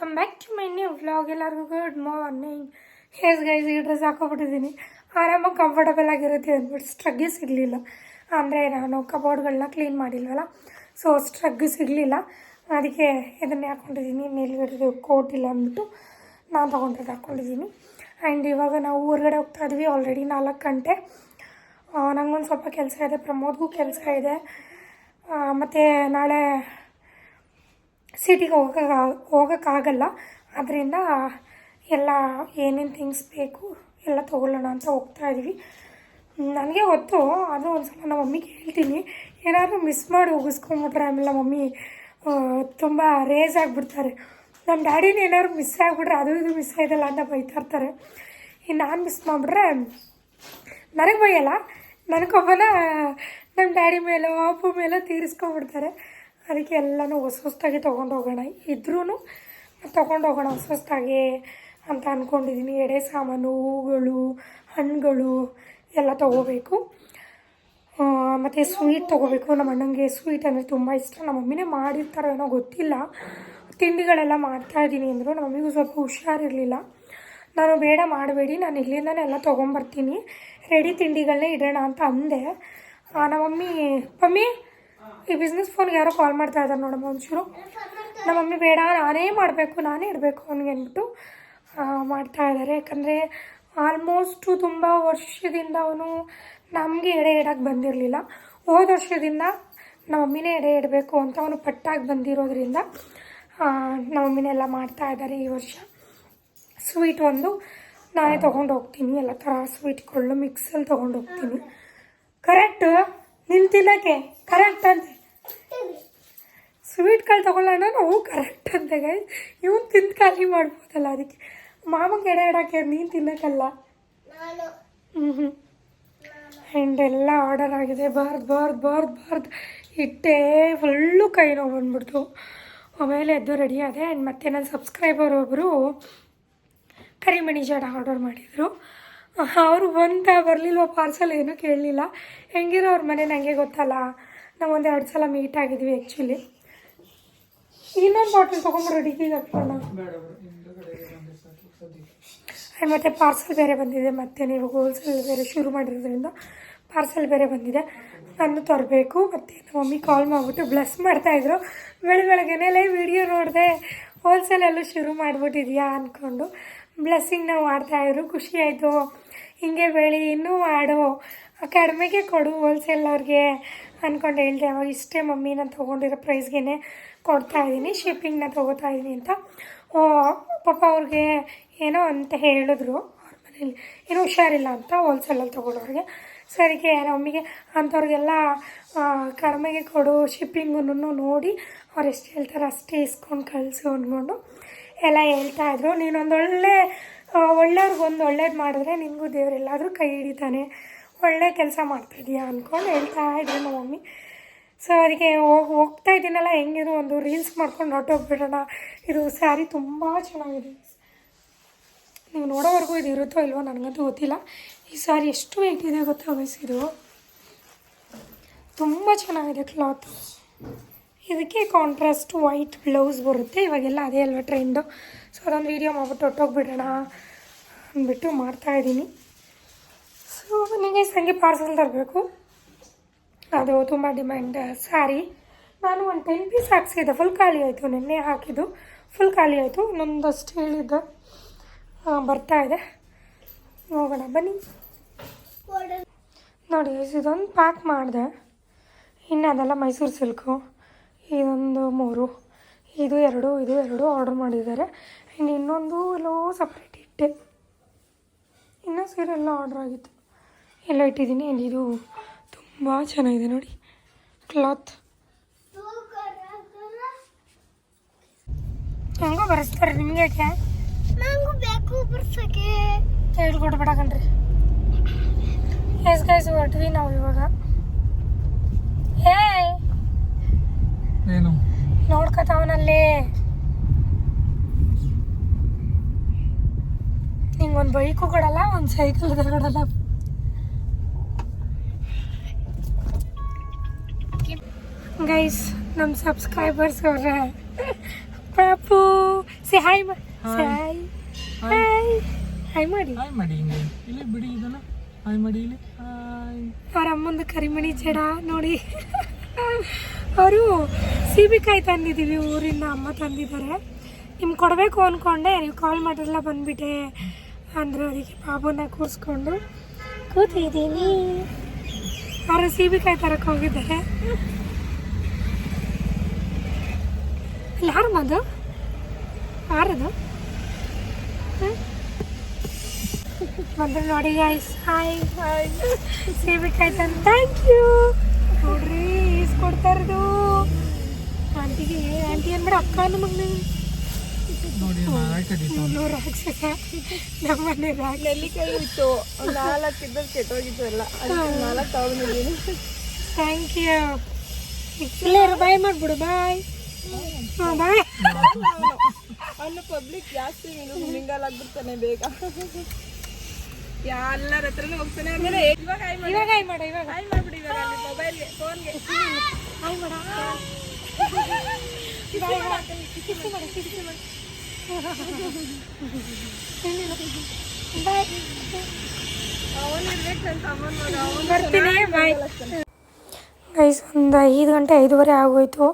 Welcome back to my new vlog ಎಲ್ಲರಿಗೂ good morning ಹೇಸ್ guys ಈ ಡ್ರೆಸ್ ಹಾಕೊಬಿಟ್ಟಿದ್ದೀನಿ. ಆರಾಮಾಗಿ ಕಂಫರ್ಟಬಲ್ ಆಗಿರುತ್ತೆ ಅಂದ್ಬಿಟ್ಟು ಸ್ಟ್ರಗ್ಗೆ ಸಿಗಲಿಲ್ಲ. ಅಂದರೆ ನಾನು ಕಬೋರ್ಡ್ಗಳನ್ನ ಕ್ಲೀನ್ ಮಾಡಿಲ್ವಲ್ಲ? ಸೊ ಸ್ಟ್ರಗ್ ಸಿಗಲಿಲ್ಲ. ಅದಕ್ಕೆ ಇದನ್ನೇ ಹಾಕ್ಕೊಂಡಿದ್ದೀನಿ ಮೇಲ್ಗಡೆ ಕೋಟ್ ಇಲ್ಲ ಅಂದ್ಬಿಟ್ಟು ನಾನು ತೊಗೊಂಡಿದ್ದು ಹಾಕ್ಕೊಂಡಿದ್ದೀನಿ ಆ್ಯಂಡ್ ಇವಾಗ ನಾವು ಹೊರಗಡೆ ಹೋಗ್ತಾ ಇದ್ವಿ. ಆಲ್ರೆಡಿ ನಾಲ್ಕು ಗಂಟೆ. ನನಗೊಂದು ಸ್ವಲ್ಪ ಕೆಲಸ ಇದೆ. ಪ್ರಮೋದ್ಗೂ ಕೆಲಸ ಇದೆ. ಮತ್ತು ನಾಳೆ ಸಿಟಿಗೆ ಹೋಗೋಕೆ ಹೋಗೋಕ್ಕಾಗಲ್ಲ. ಆದ್ದರಿಂದ ಎಲ್ಲ ಏನೇನು ಥಿಂಗ್ಸ್ ಬೇಕು ಎಲ್ಲ ತೊಗೊಳ್ಳೋಣ ಅಂತ ಹೋಗ್ತಾ ಇದ್ದೀವಿ ನನಗೆ ಗೊತ್ತು, ಅದು ಒಂದು ಸಲ ನಮ್ಮ ಮಮ್ಮಿಗೆ ಹೇಳ್ತೀನಿ. ಏನಾದರೂ ಮಿಸ್ ಮಾಡಿ ಹೋಗಿಸ್ಕೊಂಬಿಟ್ರೆ ಆಮೇಲೆ ಮಮ್ಮಿ ತುಂಬ ರೇಜ್ ಆಗಿಬಿಡ್ತಾರೆ. ನಮ್ಮ ಡ್ಯಾಡಿನ ಏನಾದ್ರು ಮಿಸ್ ಆಗಿಬಿಟ್ರೆ ಅದು ಇದು ಮಿಸ್ ಆಯ್ತಲ್ಲ ಅಂತ ಬೈತಾ ಇರ್ತಾರೆ. ಇನ್ನು ನಾನು ಮಿಸ್ ಮಾಡಿಬಿಟ್ರೆ ನನಗೆ ಬೈಯಲ್ಲ. ನನಗೊಬ್ಬನ ನಮ್ಮ ಡ್ಯಾಡಿ ಮೇಲೆ, ಅಪ್ಪು ಮೇಲೆ ತೀರಿಸ್ಕೊಂಬಿಡ್ತಾರೆ ಅದಕ್ಕೆ ಎಲ್ಲನೂ ಹೊಸ ಹೊಸದಾಗಿ ತೊಗೊಂಡು ಹೋಗೋಣ. ಇದ್ರೂ ತೊಗೊಂಡು ಹೋಗೋಣ ಹೊಸ ಹೊಸದಾಗೆ ಅಂತ ಅಂದ್ಕೊಂಡಿದ್ದೀನಿ ಎಡೆ ಸಾಮಾನು, ಹೂಗಳು, ಹಣ್ಣುಗಳು ಎಲ್ಲ ತೊಗೋಬೇಕು. ಮತ್ತು ಸ್ವೀಟ್ ತೊಗೋಬೇಕು. ನಮ್ಮ ಅಣ್ಣಂಗೆ ಸ್ವೀಟ್ ಅಂದರೆ ತುಂಬ ಇಷ್ಟ. ನಮ್ಮ ಮಮ್ಮಿನೇ ಮಾಡಿರ್ತಾರೋ ಏನೋ ಗೊತ್ತಿಲ್ಲ. ತಿಂಡಿಗಳೆಲ್ಲ ಮಾಡ್ತಾಯಿದ್ದೀನಿ ಅಂದರು. ನಮ್ಮ ಮಮ್ಮಿಗೂ ಸ್ವಲ್ಪ ಹುಷಾರಿರಲಿಲ್ಲ. ನಾನು ಬೇಡ, ಮಾಡಬೇಡಿ. ನಾನು ಇಲ್ಲಿಂದನೇ ಎಲ್ಲ ತೊಗೊಂಬರ್ತೀನಿ. ರೆಡಿ ತಿಂಡಿಗಳನ್ನೇ ಇಡೋಣ ಅಂತ ಅಂದೆ. ನಮ್ಮ ಮಮ್ಮಿ ಮಮ್ಮಿ ಈ ಬಿಸ್ನೆಸ್ ಫೋನ್ಗೆ ಯಾರೋ ಕಾಲ್ ಮಾಡ್ತಾ ಇದ್ದಾರೆ ನೋಡಮ್ಮ ಒಂಚೂರು. ನಮ್ಮ ಮಮ್ಮಿ ಬೇಡ, ನಾನೇ ಮಾಡಬೇಕು, ನಾನೇ ಇಡಬೇಕು ಅವನಿಗೆ ಅಂದ್ಬಿಟ್ಟು ಮಾಡ್ತಾ ಇದ್ದಾರೆ ಯಾಕಂದರೆ ಆಲ್ಮೋಸ್ಟು ತುಂಬ ವರ್ಷದಿಂದ ಅವನು ನಮಗೆ ಎಡೆ ಇಡೋಕ್ಕೆ ಬಂದಿರಲಿಲ್ಲ. ಹೋದ ವರ್ಷದಿಂದ ನಮ್ಮ ಮಮ್ಮಿನೇ ಎಡೆ ಇಡಬೇಕು ಅಂತ ಅವನು ಪಟ್ಟಾಗಿ ಬಂದಿರೋದ್ರಿಂದ ನಮ್ಮ ಮಮ್ಮಿನೆಲ್ಲ ಮಾಡ್ತಾ ಇದ್ದಾರೆ ಈ ವರ್ಷ. ಸ್ವೀಟ್ ಒಂದು, ನಾನೇ ತೊಗೊಂಡು ಹೋಗ್ತೀನಿ, ಎಲ್ಲ ಥರ ಸ್ವೀಟ್ಗಳನ್ನ ಮಿಕ್ಸಲ್ಲಿ ತೊಗೊಂಡು ಹೋಗ್ತೀನಿ. ಕರೆಕ್ಟ್ ನಿನ್ನ ತಿನ್ನೋಕ್ಕೆ ಕರೆಕ್ಟ್ ಅಂತೆ ಸ್ವೀಟ್ಗಳು ತಗೊಳ್ಳೋಣ ನಾವು ಕರೆಕ್ಟ್ ಅಂತೆ ಗೈಸ್ ಇವನು ತಿಂದು ಖಾಲಿ ಮಾಡ್ಬೋದಲ್ಲ ಅದಕ್ಕೆ. ಮಾಮಗೆ ಎಡೆ ಇಡೋಕ್ಕೆ ನೀನು ತಿನ್ನೋಕ್ಕಲ್ಲ. ಹ್ಞೂ ಹ್ಞೂ ಆ್ಯಂಡ್ ಎಲ್ಲ ಆರ್ಡರ್ ಆಗಿದೆ. ಬಾರ್ದು ಬಾರ್ದು ಬಾರ್ದು ಬಾರ್ದು. ಇಟ್ಟೇ ಫುಲ್ಲು ಕೈ ನೋವು ಬಂದ್ಬಿಡ್ತು. ಆಮೇಲೆ ಎದ್ದು ರೆಡಿ ಆದೆ. ಆ್ಯಂಡ್ ಮತ್ತೆ ನನ್ನ ಸಬ್ಸ್ಕ್ರೈಬರ್ ಒಬ್ಬರು ಕರಿಮಣಿ ಜಡ ಆರ್ಡರ್ ಮಾಡಿದರು. ಅವರು ಬಂತ ಬರಲಿಲ್ವ ಪಾರ್ಸಲ್ ಏನೂ ಕೇಳಲಿಲ್ಲ. ಹೆಂಗಿರೋ ಅವ್ರ ಮನೆ ನನಗೆ ಗೊತ್ತಲ್ಲ. ನಾವು ಒಂದು ಎರಡು ಸಲ ಮೀಟ್ ಆಗಿದ್ವಿ ಆ್ಯಕ್ಚುಲಿ ಇನ್ನೊಂದು ಬಾಟಲ್ ತೊಗೊಂಬರೋ ಡಿಗ್ರಿಗೆ ಹಾಕೋಣ ಮತ್ತು ಪಾರ್ಸಲ್ ಬೇರೆ ಬಂದಿದೆ ಮತ್ತು ನೀವು ಹೋಲ್ಸೇಲ್ ಬೇರೆ ಶುರು ಮಾಡಿರೋದ್ರಿಂದ ಪಾರ್ಸಲ್ ಬೇರೆ ಬಂದಿದೆ. ನಾನು ತರಬೇಕು, ಮತ್ತು ನಮ್ಮ ಮಮ್ಮಿ ಕಾಲ್ ಮಾಡಿಬಿಟ್ಟು ಬ್ಲೆಸ್ ಮಾಡ್ತಾಯಿದ್ರು ಬೆಳ ಬೆಳಗ್ಗೆನೇ ವಿಡಿಯೋ ನೋಡಿದೆ. ಹೋಲ್ಸೇಲೆಲ್ಲೂ ಶುರು ಮಾಡಿಬಿಟ್ಟಿದ್ಯಾ ಅಂದ್ಕೊಂಡು ಬ್ಲೆಸ್ಸಿಂಗ್ನ ಮಾಡ್ತಾಯಿದ್ರು ಖುಷಿ ಆಯಿತು. ಹಿಂಗೆ ಬೆಳಿ ಇನ್ನೂ ಮಾಡು ಕಡಿಮೆಗೆ ಕೊಡು ಹೋಲ್ಸೇಲ್ ಅವ್ರಿಗೆ ಅಂದ್ಕೊಂಡು ಹೇಳಿದೆ, ಅವಾಗ ಇಷ್ಟೇ ಮಮ್ಮಿ ನಾನು ತೊಗೊಂಡಿರೋ ಪ್ರೈಸ್ಗೆ ಕೊಡ್ತಾ ಇದ್ದೀನಿ ಶಿಪ್ಪಿಂಗ್ನ ತೊಗೋತಾ ಇದ್ದೀನಿ ಅಂತ. ಓ, ಪಾಪ ಅವ್ರಿಗೆ ಏನೋ ಅಂತ ಹೇಳಿದ್ರು ಅವ್ರ ಮನೇಲಿ. ಏನೋ ಹುಷಾರಿಲ್ಲ ಅಂತ ಹೋಲ್ಸೇಲಲ್ಲಿ ತೊಗೊಳೋರಿಗೆ. ಸರಿಗೆ ಮಮ್ಮಿಗೆ, ಅಂಥವ್ರಿಗೆಲ್ಲ ಕಡಿಮೆಗೆ ಕೊಡು ಶಿಪ್ಪಿಂಗು ನೋಡಿ, ಅವ್ರು ಎಷ್ಟು ಹೇಳ್ತಾರೆ ಅಷ್ಟೇ ಇಸ್ಕೊಂಡು ಕಳಿಸು ಅಂದ್ಕೊಂಡು ಎಲ್ಲ ಹೇಳ್ತಾಯಿದ್ರು ನೀನೊಂದು ಒಳ್ಳೆ ಒಳ್ಳೆಯವ್ರಿಗೆ ಒಂದು ಒಳ್ಳೇದು ಮಾಡಿದ್ರೆ ನಿನಗೂ ದೇವರೆಲ್ಲಾದರೂ ಕೈ ಹಿಡಿತಾನೆ. ಒಳ್ಳೆ ಕೆಲಸ ಮಾಡ್ತಿದ್ಯಾ ಅಂದ್ಕೊಂಡು ಹೇಳ್ತಾ ಇದ್ರು ನಮ್ಮ ಮಮ್ಮಿ ಸೊ ಅದಕ್ಕೆ ಹೋಗಿ, ಹೋಗ್ತಾ ಇದ್ದೀನಲ್ಲ, ಹೆಂಗಿದ್ರು ಒಂದು ರೀಲ್ಸ್ ಮಾಡ್ಕೊಂಡು ಹೊರಟೋಗ್ಬಿಡೋಣ. ಇದು ಸ್ಯಾರಿ ತುಂಬ ಚೆನ್ನಾಗಿದೆ. ನೀವು ನೋಡೋವರೆಗೂ ಇದು ಇರುತ್ತೋ ಇಲ್ವೋ ನನಗಂತೂ ಗೊತ್ತಿಲ್ಲ. ಈ ಸ್ಯಾರಿ ಎಷ್ಟು ವೆಯ್ಟ್ ಇದೆ ಗೊತ್ತಾ ತುಂಬ ಚೆನ್ನಾಗಿದೆ ಕ್ಲಾತ್ ಇದಕ್ಕೆ ಕಾಂಟ್ರಾಸ್ಟ್ ವೈಟ್ ಬ್ಲೌಸ್ ಬರುತ್ತೆ. ಇವಾಗೆಲ್ಲ ಅದೇ ಅಲ್ವಾ ಟ್ರೆಂಡು ಸೊ ಅದೊಂದು ವೀಡಿಯೋ ಮಾಡ್ಬಿಟ್ಟು ಹೊಟ್ಟೋಗ್ಬಿಡೋಣ ಅಂದ್ಬಿಟ್ಟು ಮಾಡ್ತಾಯಿದ್ದೀನಿ ಸೊ ನನಗೆ ಸಂಗೆ ಪಾರ್ಸಲ್ ತರಬೇಕು. ಅದು ತುಂಬ ಡಿಮ್ಯಾಂಡ್ ಸ್ಯಾರಿ ನಾನು ಒಂದು ಟೆನ್ ಪೀಸ್ ಹಾಕ್ಸಿದ್ದೆ. ಫುಲ್ ಖಾಲಿ ಆಯಿತು. ನಿನ್ನೆ ಹಾಕಿದ್ದು. ಫುಲ್ ಖಾಲಿ ಆಯಿತು. ಇನ್ನೊಂದಷ್ಟು ಹೇಳಿದ್ದೆ ಬರ್ತಾ ಇದೆ. ಹೋಗೋಣ, ಬನ್ನಿ. ನೋಡಿ ಇದೊಂದು ಪ್ಯಾಕ್ ಮಾಡಿದೆ. ಇನ್ನು ಅದೆಲ್ಲ ಮೈಸೂರು ಸಿಲ್ಕು ಇದೊಂದು ಮೂರು ಇದು ಎರಡು ಇದು ಎರಡು ಆರ್ಡರ್ ಮಾಡಿದ್ದಾರೆ. ಆ್ಯಂಡ್ ಇನ್ನೊಂದು ಎಲ್ಲೋ ಸಪ್ರೇಟ್ ಇಟ್ಟೆ. ಇನ್ನೂ ಸೀರೆ ಎಲ್ಲ ಆರ್ಡ್ರ್ ಆಗಿತ್ತು. ಎಲ್ಲ ಇಟ್ಟಿದ್ದೀನಿ. ಆ್ಯಂಡ್ ಇದು ತುಂಬ ಚೆನ್ನಾಗಿದೆ ನೋಡಿ. ಕ್ಲಾತ್ ಹೆಂಗೋ ಬರೆಸ್ತಾರೆ ನಿಮಗೆ ಯಾಕೆ? ನಂಗೂ ಬೇಕು ಬರ್ಸಕ್ಕೆ. ಹೇಳ್ಕೊಡ್ಬೇಡ ಕಣ್ರಿ. ಎಸ್ ಗೈಸ್ ಹೊರಟ್ವಿ ನಾವು ಇವಾಗ. ಏ ಏನು ನೋಡ್ಕೊತಾವನಲ್ಲಿ. ನಿಂಗೊಂದು ಬೈಕು ಕೊಡಲ್ಲ ಒಂದು ಸೈಕಲ್ ಕೊಡಲ್ಲ ಗೈಸ್ ನಮ್ಮ ಸಬ್ಸ್ಕ್ರೈಬರ್ಸ್ ಅವ್ರೆ. ಪಾಪು ಸಿ ಹಾಯ್ ಹಾಯ್ ಹಾಯ್ ಹಾಯ್ ಮಾಡಿ. ಹಾಯ್ ಮಾಡಿ ಹಿಂಗೆ. ಇಲ್ಲಿ ಬಿಡಿ ಇದನ್ನ. ಹಾಯ್ ಮಾಡಿ ಇಲ್ಲಿ. ಹಾಯ್ ಅವ್ರ ಅಮ್ಮಂದು ಕರಿಮಣಿ ಜಡ ನೋಡಿ. ಅವರು ಸೀಬೆಕಾಯಿ ತಂದಿದ್ದೀವಿ, ಊರಿಂದ ಅಮ್ಮ ತಂದಿದ್ದಾರೆ. ನಿಮ್ಗೆ ಕೊಡಬೇಕು ಅಂದ್ಕೊಂಡೆ ನೀವು ಕಾಲ್ ಮಾಡಿರಲ್ಲ ಬಂದ್ಬಿಟ್ಟೆ. ಅಂದರು ಅದಕ್ಕೆ ಬಾಬುನ ಕೂರಿಸ್ಕೊಂಡು ಕೂತಿದ್ದೀನಿ. ಅವರು ಸೀಬೆಕಾಯಿ ತರಕ್ಕೆ ಹೋಗಿದ್ದಾರೆ. ಯಾರು ಮದು ಯಾರದು? ಬಂದ್ರೆ ನೋಡಿ ಐಸ್ ಹಾಯ್ ಹಾಯ್ ಸೇಬೇಕಾಯ್ತು ಅಂತ ಥ್ಯಾಂಕ್ ಯು ನೋಡ್ರಿ ಈಸ್ ಕೊಡ್ತಾ ಇರೋದು. ಆಂಟಿಗೆ ಆಂಟಿ ಏನ್ಬೇಡ ಅಕ್ಕ ನೂರು ರಾಕ್ಷಸ. ನಮ್ಮ ಮನೆ ರಾಕ್ಷಸ. ನೆಲ್ಲಿಕಾಯಿ ಇತ್ತು ಒಂದು ನಾಲ್ಕು ಇದ್ದ ಕೆಟ್ಟೋಗಿತ್ತು ಎಲ್ಲ. ನಾಲ್ಕು ತಗೊಂಡಿದ್ದೀನಿ. ಥ್ಯಾಂಕ್ ಯು ಇಲ್ಲೇ ಬಾಯ್ ಮಾಡ್ಬಿಡು ಬಾಯ್ ಹಾಂ ಬಾಯ್ ಅವನು ಪಬ್ಲಿಕ್ ಜಾಸ್ತಿ ನೀನು ಮಿಂಗಲ್ ಆಗ್ಬಿಡ್ತಾನೆ ಬೇಗ. ಎಲ್ಲರ ಹತ್ರನೂ ಹೋಗ್ತಾನೆ ಆಮೇಲೆ ಇವಾಗ ಹಾಯ್ ಮಾಡು. ಇವಾಗ ಹಾಯ್ ಮಾಡ ಇವಾಗ. ಹಾಯ್ ಮಾಡ್ಬಿಡಿ ಇವಾಗ ಅಲ್ಲಿ ಮೊಬೈಲ್ಗೆ ಫೋನ್ಗೆ ಹಾಯ್ ಮಾಡ ಗೈಸ್ ಒಂದು ಐದು ಗಂಟೆ ಐದುವರೆ ಆಗೋಯ್ತು.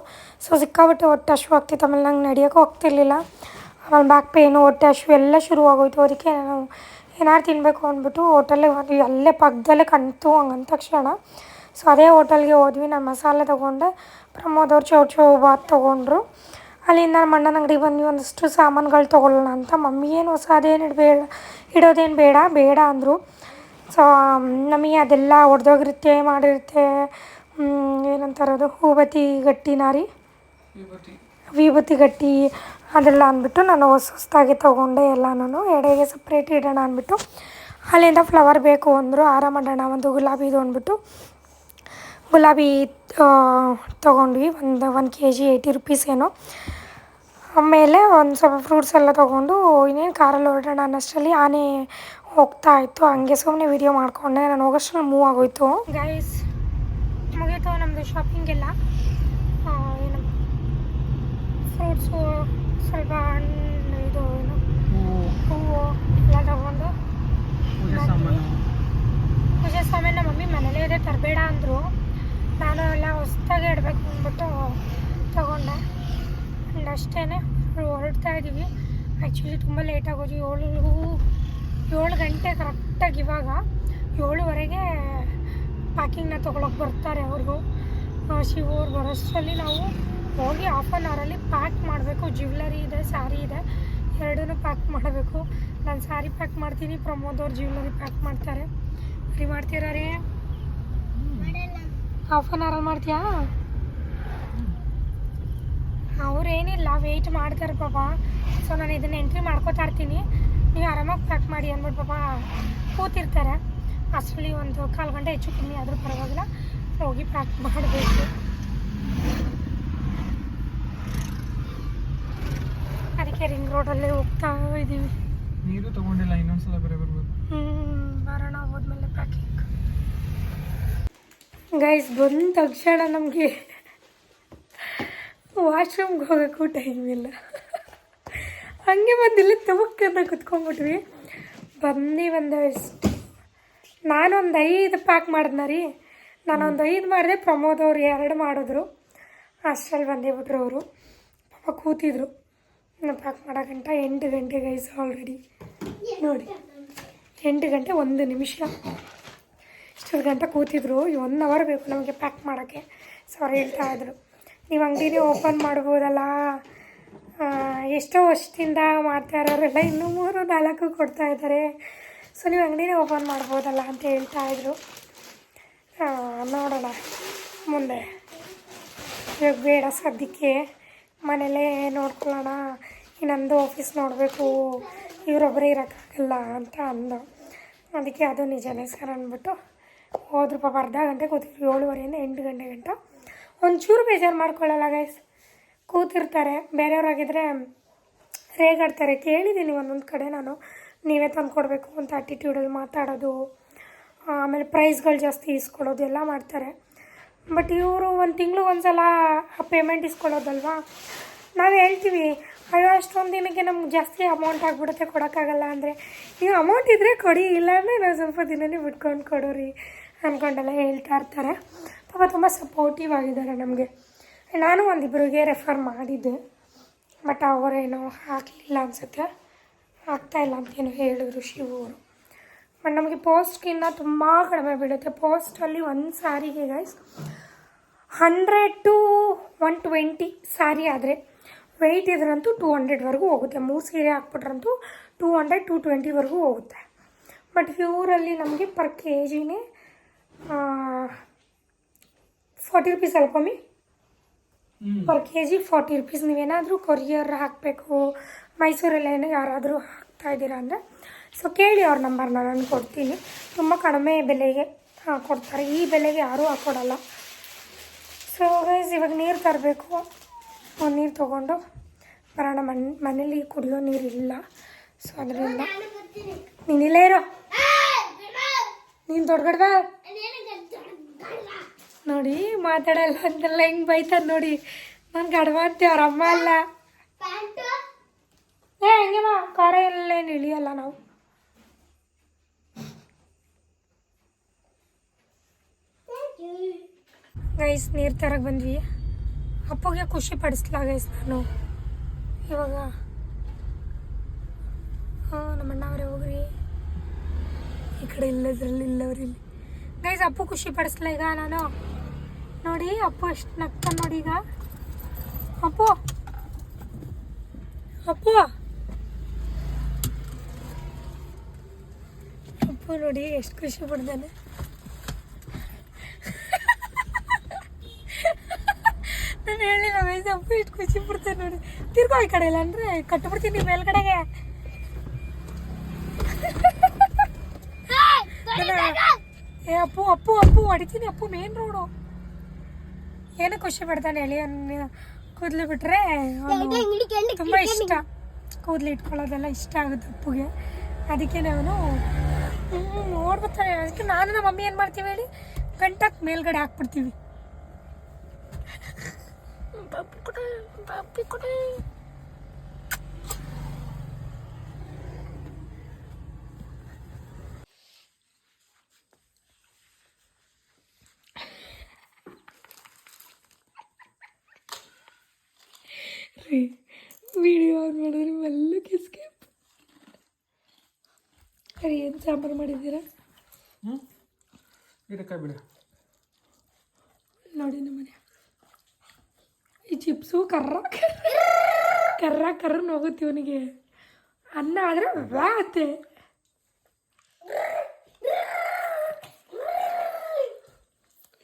ಸೊ ಸಿಕ್ಕಾಬಟ್ಟೆ ಹೊಟ್ಟೆ ಹಶು ಆಗ್ತಿತ್ತು. ಆಮೇಲೆ ನಂಗೆ ನಡೆಯೋಕ್ಕೂ ಹೋಗ್ತಿರ್ಲಿಲ್ಲ ಆಮೇಲೆ ಬ್ಯಾಕ್ ಪೇನು ಹೊಟ್ಟೆ ಹಶು ಎಲ್ಲ ಶುರು ಆಗೋಯ್ತು ಅದಕ್ಕೆ ನಾನು ಏನಾರು ತಿನ್ನಬೇಕು ಅಂದ್ಬಿಟ್ಟು ಹೋಟೆಲ್ಗೆ ಅಲ್ಲೇ ಪಕ್ಕದಲ್ಲೇ ಕಣ್ತು ಹಂಗಂದ ತಕ್ಷಣ. ಸೊ ಅದೇ ಹೋಟೆಲ್ಗೆ ಹೋದ್ವಿ ನಾನು ಮಸಾಲೆ ತೊಗೊಂಡೆ ಪ್ರಮೋದ್ ಅವ್ರು ಚೌ ಚೌ ಬಾತ್ ತೊಗೊಂಡ್ರು. ಅಲ್ಲಿಂದ ನಮ್ಮ ಅಣ್ಣನ ಅಂಗಡಿಗೆ ಬಂದ್ವಿ ಒಂದಷ್ಟು ಸಾಮಾನುಗಳು ತೊಗೊಳ್ಳೋಣ ಅಂತ. ಮಮ್ಮಿ ಏನು ಹೊಸ ಅದೇನು ಇಡಬೇಡ ಇಡೋದೇನು ಬೇಡ ಬೇಡ ಅಂದರು. ಸೊ ನಮಗೆ ಅದೆಲ್ಲ ಒಡೆದೋಗಿರುತ್ತೆ ಮಾಡಿರುತ್ತೆ. ಏನಂತಾರದು ಹೂಬತ್ತಿ ಗಟ್ಟಿ ನಾರಿ ವಿಭೂತಿ ಗಟ್ಟಿ ಅದೆಲ್ಲ ಅಂದ್ಬಿಟ್ಟು ನಾನು ಹೊಸ ಹೊಸ್ದಾಗಿ ತೊಗೊಂಡೆ ಎಲ್ಲನೂ ಎಡೆಗೆ ಸಪ್ರೇಟ್ ಇಡೋಣ ಅಂದ್ಬಿಟ್ಟು ಅಲ್ಲಿಂದ ಫ್ಲವರ್ ಬೇಕು ಅಂದರು ಆರಾಮ ಮಾಡೋಣ ಒಂದು ಗುಲಾಬಿದು ಅಂದ್ಬಿಟ್ಟು. ಗುಲಾಬಿ ತೊಗೊಂಡ್ವಿ. ಒಂದು one K G eighty rupees ಏನೋ. ಆಮೇಲೆ ಒಂದು ಸ್ವಲ್ಪ ಫ್ರೂಟ್ಸ್ ಎಲ್ಲ ತೊಗೊಂಡು ಇನ್ನೇನು ಕಾರಲ್ಲಿ ಹೊರಡೋಣ ಅನ್ನಷ್ಟರಲ್ಲಿ ಆನೆ ಹೋಗ್ತಾ ಇತ್ತು. ಹಂಗೆ ಸುಮ್ಮನೆ ವಿಡಿಯೋ ಮಾಡಿಕೊಂಡೆ. ನಾನು ಹೋಗೋಷ್ಟ್ರಲ್ಲಿ ಮೂವ್ ಆಗೋಯ್ತು. ಗೈಸ್ ಮುಗೀತು ನಮ್ಮದು ಶಾಪಿಂಗ್ ಎಲ್ಲ. ಏನು ಫ್ರೂಟ್ಸು ಸ್ವಲ್ಪ ಹಣ್ಣು ಇದು ಏನು ಹೂವು ಹೂವು ಎಲ್ಲ ತಗೊಂಡು ಪೂಜೆ ಸಾಮಾನು ನಮ್ಮ ಮಮ್ಮಿ ಮನೇಲೇ ಇದೆ. ತರಬೇಡ ಅಂದರು. ನಾನು ಎಲ್ಲ ಹೊಸ್ದಾಗಿ ಇಡಬೇಕು ಅಂದ್ಬಿಟ್ಟು ತೊಗೊಂಡೆ. ಆ್ಯಂಡ್ ಅಷ್ಟೇ ಹೊರಡ್ತಾ ಇದ್ದೀವಿ. ಆ್ಯಕ್ಚುಲಿ ತುಂಬ ಲೇಟ್ ಆಗೋದು. ಏಳು ಏಳು ಗಂಟೆ ಕರೆಕ್ಟಾಗಿ ಇವಾಗ. ಏಳುವರೆಗೆ ಪ್ಯಾಕಿಂಗ್ನ ತೊಗೊಳಕ್ಕೆ ಬರ್ತಾರೆ ಅವ್ರಿಗೂ ಶಿವ ಅವ್ರು ಬರೋಷ್ಟರಲ್ಲಿ ನಾವು ಹೋಗಿ ಹಾಫ್ ಆನ್ ಅವರಲ್ಲಿ ಪ್ಯಾಕ್ ಮಾಡಬೇಕು. ಜ್ಯುವೆಲರಿ ಇದೆ ಸ್ಯಾರಿ ಇದೆ. ಎರಡೂ ಪ್ಯಾಕ್ ಮಾಡಬೇಕು. ನಾನು ಸ್ಯಾರಿ ಪ್ಯಾಕ್ ಮಾಡ್ತೀನಿ. ಪ್ರಮೋದ್ ಅವ್ರು ಜ್ಯುವೆಲರಿ ಪ್ಯಾಕ್ ಮಾಡ್ತಾರೆ. ಫ್ರೀ ಮಾಡ್ತೀರಾ ರೀ? ಹಾಫ್ ಆನ್ ಅವರಲ್ಲಿ ಮಾಡ್ತೀಯಾ? ಅವ್ರೇನಿಲ್ಲ ವೆಯ್ಟ್ ಮಾಡ್ತಾರೆ ಪಾಪ. ಸೊ ನಾನು ಇದನ್ನ ಎಂಟ್ರಿ ಮಾಡ್ಕೋತಾ ಇರ್ತೀನಿ. ನೀವು ಆರಾಮಾಗಿ ಪ್ಯಾಕ್ ಮಾಡಿ ಅಂದ್ಬಿಟ್ಟು ಪಾಪ ಕೂತಿರ್ತಾರೆ. ಅಷ್ಟರಲ್ಲಿ ಒಂದು ಕಾಲು ಗಂಟೆ ಹೆಚ್ಚು ಕಮ್ಮಿ ಆದರೂ ಪರವಾಗಿಲ್ಲ. ಹೋಗಿ ಪ್ಯಾಕ್ ಮಾಡಬೇಕು. ಅದಕ್ಕೆ ರಿಂಗ್ ರೋಡಲ್ಲೇ ಹೋಗ್ತಾ ಇದ್ದೀವಿ ನೀರು ತಗೊಂಡಿಲ್ಲ ಇನ್ನೊಂದ್ಸಲ ಬೇರೆ ಬರ್ಬೋದು. ಹ್ಞೂ ಬರೋಣ ಹೋದ್ಮೇಲೆ ಪ್ಯಾಕಿಂಗ್ ಗೈಸ್ ಬಂದ ತಕ್ಷಣ ನಮಗೆ ವಾಶ್ರೂಮ್ಗೆ ಹೋಗೋಕ್ಕೂ ಟೈಮ್ ಇಲ್ಲ. ಹಂಗೆ ಬಂದಿಲ್ಲ ತುಮಕ್ಕನ್ನು ಕುತ್ಕೊಂಡ್ಬಿಟ್ವಿ. ಬಂದು ಬಂದೆ ಎಷ್ಟು ನಾನೊಂದು ಐದು ಪ್ಯಾಕ್ ಮಾಡಿದ್ನ ರೀ. ನಾನೊಂದು ಐದು ಮಾಡಿದೆ, ಪ್ರಮೋದ್ ಅವರು ಎರಡು ಮಾಡಿದ್ರು. ಅಷ್ಟರಲ್ಲಿ ಬಂದೇ ಬಿಟ್ರು ಅವರು. ಪಾಪ ಕೂತಿದ್ರು. ಪ್ಯಾಕ್ ಮಾಡೋ ಗಂಟ ಎಂಟು ಗಂಟೆ ಗೈಸ್ ಆಲ್ರೆಡಿ ನೋಡಿ, ಎಂಟು ಗಂಟೆ ಒಂದು ನಿಮಿಷ. ಇಷ್ಟೊಂದು ಗಂಟೆ ಕೂತಿದ್ರು ಒನ್ ಅವರ್ ಬೇಕು ನಮಗೆ ಪ್ಯಾಕ್ ಮಾಡೋಕ್ಕೆ. ಸೊ ಅವ್ರು ಹೇಳ್ತಾ ಇದ್ರು. ನೀವು ಅಂಗಡಿನೇ ಓಪನ್ ಮಾಡ್ಬೋದಲ್ಲ? ಎಷ್ಟೋ ವರ್ಷದಿಂದ ಮಾಡ್ತಾ ಇರೋರೆಲ್ಲ ಇನ್ನೂ ಮೂರು, ನಾಲ್ಕು ಕೊಡ್ತಾ ಇದ್ದಾರೆ. ಸೊ ನೀವು ಅಂಗಡಿನೇ ಓಪನ್ ಮಾಡ್ಬೋದಲ್ಲ ಅಂತ ಹೇಳ್ತಾ ಇದ್ರು. ನೋಡೋಣ. ಮುಂದೆ. ಇವಾಗ ಬೇಡ ಸದ್ಯಕ್ಕೆ. ಮನೇಲೇ ನೋಡ್ಕೊಳ್ಳೋಣ. ಇನ್ನೊಂದು ಆಫೀಸ್ ನೋಡಬೇಕು. ಇವರೊಬ್ಬರೇ ಇರೋಕ್ಕಾಗಲ್ಲ ಅಂತ ಅಂದ. ಅದಕ್ಕೆ ಅದು ನಿಜನೇ ಸರ್ ಅಂದ್ಬಿಟ್ಟು. ಹೋದ್ರು ಪಾಪ ಅರ್ಧ ಗಂಟೆ ಕೂತಿದ್ರು ಏಳುವರೆಯಿಂದ ಎಂಟು ಗಂಟೆ ಗಂಟ. ಒಂಚೂರು ಬೇಜಾರು ಮಾಡ್ಕೊಳ್ಳಲ್ಲ ಗೈಸ್ ಕೂತಿರ್ತಾರೆ ಬೇರೆಯವ್ರಾಗಿದ್ದರೆ ರೇಗಾಡ್ತಾರೆ. ಕೇಳಿದ್ದೀನಿ ಒಂದೊಂದು ಕಡೆ ನಾನು. ನೀವೇ ತಂದು ಕೊಡಬೇಕು ಅಂತ ಆಟಿಟ್ಯೂಡಲ್ಲಿ ಮಾತಾಡೋದು, ಆಮೇಲೆ ಪ್ರೈಸ್ಗಳು ಜಾಸ್ತಿ ಇಸ್ಕೊಳ್ಳೋದು ಎಲ್ಲ ಮಾಡ್ತಾರೆ. ಬಟ್ ಇವರು ಒಂದು ತಿಂಗಳು ಒಂದು ಸಲ ಪೇಮೆಂಟ್ ಇಸ್ಕೊಳ್ಳೋದಲ್ವಾ? ನಾವು ಹೇಳ್ತೀವಿ ಅಯ್ಯೋ, ಅಷ್ಟೊಂದು ದಿನಕ್ಕೆ ನಮ್ಗೆ ಜಾಸ್ತಿ ಅಮೌಂಟ್ ಆಗಿಬಿಡುತ್ತೆ, ಕೊಡೋಕ್ಕಾಗಲ್ಲ ಅಂದರೆ. ಈಗ ಅಮೌಂಟ್ ಇದ್ದರೆ ಕೊಡಿ, ಇಲ್ಲಾಂದರೆ ನಾವು ಸ್ವಲ್ಪ ದಿನನೇ ಬಿಟ್ಕೊಂಡು ಕೊಡೋರಿ ಅಂದ್ಕೊಂಡೆಲ್ಲ ಹೇಳ್ತಾ ಇರ್ತಾರೆ. ಪಾಪ ತುಂಬ ಸಪೋರ್ಟಿವ್ ಆಗಿದ್ದಾರೆ ನಮಗೆ. ನಾನು ಒಂದಿಬ್ಬರಿಗೆ ರೆಫರ್ ಮಾಡಿದ್ದೆ ಬಟ್ ಅವರೇನೋ ಹಾಕಲಿಲ್ಲ ಅನಿಸುತ್ತೆ. ಆಗ್ತಾಯಿಲ್ಲ ಅಂತೇನೋ ಹೇಳಿದ್ರು ಶಿವು ಅವರು. ಬಟ್ ನಮಗೆ ಪೋಸ್ಟ್ಗಿನ್ನ ತುಂಬ ಕಡಿಮೆ ಬೀಳುತ್ತೆ. ಪೋಸ್ಟಲ್ಲಿ ಒಂದು ಸಾರಿಗೆ guys hundred to one twenty sari ಆದರೆ ವೆಯ್ಟ್ ಇದ್ರಂತೂ ಟೂ ಹಂಡ್ರೆಡ್ವರೆಗೂ ಹೋಗುತ್ತೆ. ಮೂರು ಸೀರೆ ಹಾಕ್ಬಿಟ್ರಂತೂ ಟೂ ಹಂಡ್ರೆಡ್ ಟು ಟ್ವೆಂಟಿವರೆಗೂ ಹೋಗುತ್ತೆ. ಬಟ್ ಇವರಲ್ಲಿ ನಮಗೆ ಪರ್ ಕೆ ಜಿನೇ forty rupees ಅಲ್ಕೊಮ್ಮಿ per K G forty rupees ನೀವೇನಾದರೂ ಕೊರಿಯರ್ ಹಾಕಬೇಕು ಮೈಸೂರಲ್ಲಿ ಏನೋ ಯಾರಾದರೂ ಹಾಕ್ತಾ ಇದ್ದೀರಾ ಅಂದರೆ ಸೊ ಕೇಳಿ ಅವ್ರ ನಂಬರ್ನ ನಾನು ಕೊಡ್ತೀನಿ. ತುಂಬ ಕಡಿಮೆ ಬೆಲೆಗೆ ಕೊಡ್ತಾರೆ. ಈ ಬೆಲೆಗೆ ಯಾರೂ ಹಾಕ್ಕೊಡಲ್ಲ ಸೊ ಗೈಸ್ ಇವಾಗ ನೀರು ತರಬೇಕು. ನೀರು ತೊಗೊಂಡು ಬರೋಣ ಮನ್, ಮನೇಲಿ ಕುಡಿಯೋ ನೀರಿಲ್ಲ. ಸೊ ಅದರಿಂದ ನೀನು ಇಲ್ಲೇ ಇರೋ. ನೀನು ದೊಡ್ಡ ನೋಡಿ, ಮಾತಾಡಲ್ಲ ಅಂತೆಲ್ಲ ಹೆಂಗೆ ಬೈತಾರೆ ನೋಡಿ. ನಾನು ಗಡ್ವ ಅಂತೀವಿ ಅವ್ರ ಅಮ್ಮ ಅಲ್ಲ. ಏ, ಹಂಗೆ ಮಾ ಕಾರ ಎಲ್ಲೇನು ಇಳಿಯಲ್ಲ ನಾವು. ಗೈಸ್ ನೀರು ತರಕ್ಕೆ ಬಂದ್ವಿ. ಅಪ್ಪಗೆ ಖುಷಿ ಪಡಿಸ್ಲಾಗೈಸ್ ನಾನು. ಇವಾಗ, ಹಾಂ ನಮ್ಮ ಅಣ್ಣ ಅವರೇ ಹೋಗ್ರಿ. ಈ ಕಡೆ ಇಲ್ಲದ್ರಲ್ಲಿ ಇಲ್ಲವ್ರಿ ಇಲ್ಲಿ ಗೈಸ್ ಅಪ್ಪು ಖುಷಿ ಪಡಿಸ್ಲ ಈಗ ನಾನು? ನೋಡಿ, ಅಪ್ಪು ಎಷ್ಟು ನಗ್ತ ನೋಡಿ ಈಗ. ಅಪ್ಪು! ಅಪ್ಪು! ಅಪ್ಪು ನೋಡಿ, ಎಷ್ಟು ಖುಷಿ ಪಡ್ದಾನೆ. ನಾನು ಹೇಳಿಲ್ಲ ವಯಸ್ಸು ಅಪ್ಪು ಇಷ್ಟು ಖುಷಿ ಬಿಡ್ತೇನೆ ನೋಡಿ. ತಿರ್ಗೋ ಈ ಕಡೆ ಇಲ್ಲ ಅಂದರೆ ಕಟ್ಬಿಡ್ತೀನಿ ಮೇಲ್ಗಡೆಗೆ. ಏ ಅಪ್ಪು ಅಪ್ಪು ಅಪ್ಪು ಹೊಡಿತೀನಿ ಅಪ್ಪು ಮೇನ್ ರೋಡು ಏನು ಖುಷಿ ಪಡ್ತಾನೆ ಹೇಳಿ ಅವ್ನು ಕೂದಲು ಬಿಟ್ರೆ ತುಂಬ ಇಷ್ಟ. ಕೂದಲು ಇಟ್ಕೊಳ್ಳೋದೆಲ್ಲ ಇಷ್ಟ ಆಗುತ್ತೆ ಅಪ್ಪುಗೆ. ಅದಕ್ಕೆ ನಾನು ನೋಡ್ಬಿಡ್ತಾನೆ. ಅದಕ್ಕೆ ನಾನು ನಮ್ಮ ಮಮ್ಮಿ ಏನು ಮಾಡ್ತೀವಿ ಹೇಳಿ? ಗಂಟಕ್ಕೆ ಮೇಲ್ಗಡೆ ಹಾಕ್ಬಿಡ್ತೀವಿ. ಪಪ್ಪಿ ಕೊಡೆ ಪಪ್ಪಿ ಕೊಡೆ ರೀ ವಿಡಿಯೋ ಆನ್ ಮಾಡಿದ್ರೆ ಮೆಲ್ಲಕ್ಕೆ ಎಸ್ಕೇಪ್ ರೀ ಏನು ಸಾಂಬಾರು ಮಾಡಿದ್ದೀರಾ ಹ್ಞೂ ಗಿಡಕಾಯಿ ಬಿಡ ನೋಡಿ ನಮ್ಮನೆ ಈ ಚಿಪ್ಸು ಕರ್ರ ಕರ್ರ ಕರ್ರನ್ನ ಹೋಗುತ್ತೆ ಇವನಿಗೆ. ಅನ್ನ ಆದರೆ ವ್ಯಾತೆ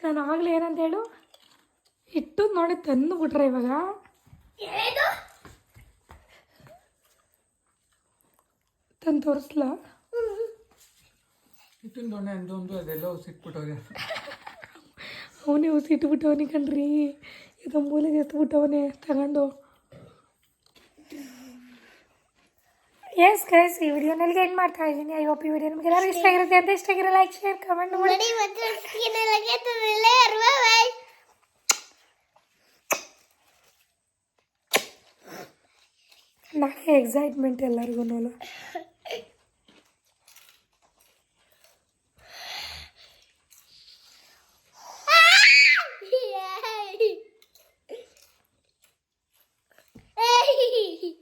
ನಾನು ಆಗಲೇ ಏನಂತ ಹೇಳು? ಇಟ್ಟು ನೋಡಿ ತಂದು ಬಿಟ್ರೆ ಇವಾಗ. ತಂದು ತೋರಿಸ್ಲಾ? ಇಟ್ಟಿನ ದೊಣ್ಣೆ ಅಂದೊಂದು ಅದೆಲ್ಲ ಸಿಕ್ಬಿಟ್ಟವ್ರೆ ಅವನೇ ಕಣ್ರಿ. ಇದು ಮೂಲೆಗೆ ಎತ್ಬಿಟ್ಟವನೇ ತಗೊಂಡು ಎಸ್ ಗೈಸ್ ಈ ವಿಡಿಯೋನಲ್ಲಿ ಎಂಡ್ ಮಾಡ್ತಾ ಇದ್ದೀನಿ ಐ ಹೋಪ್ ಈ ವಿಡಿಯೋ ನಿಮಗೆ ಎಲ್ಲರೂ ಇಷ್ಟ ಆಗಿರುತ್ತೆ ಅಂತ ಇಷ್ಟ ಆಗಿರೋ ಲೈಕ್ ಶೇರ್ ಕಮೆಂಟ್ ಮಾಡಿ Ready, one, two, 哎嘿嘿嘿